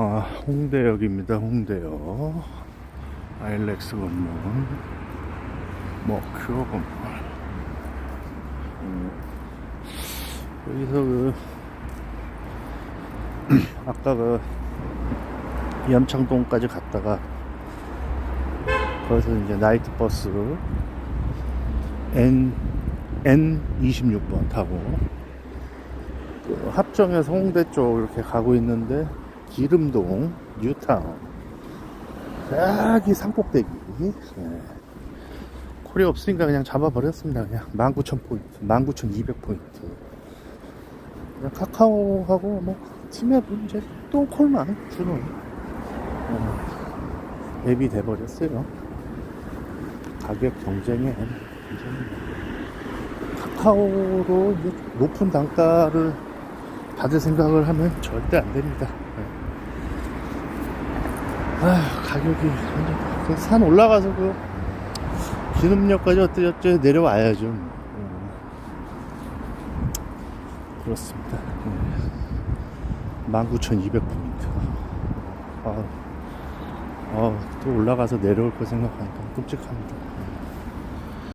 아, 홍대역입니다. 홍대역. 아일렉스 건물. 머큐어 건물. 음, 여기서 그, 아까 그, 염창동까지 갔다가, 거기서 이제 나이트 버스 N, N26번 타고, 그 합정에서 홍대 쪽 이렇게 가고 있는데 기름동 뉴타운. 여기 산꼭대기. 네. 콜이 없으니까 그냥 잡아버렸습니다 그냥. 19,000포인트 19,200포인트. 그냥 카카오하고 뭐 팀앱 이제 또 콜만 주는 어, 앱이 돼버렸어요. 가격 경쟁에 카카오로 높은 단가를 받을 생각을 하면 절대 안 됩니다. 네. 아, 가격이 완전 그산 올라가서 그 기름역까지 어쩌저쩌. 음. 그렇습니다. 음. 19,200포인트. 아, 아, 또 올라가서 내려올 거 생각하니까 끔찍합니다.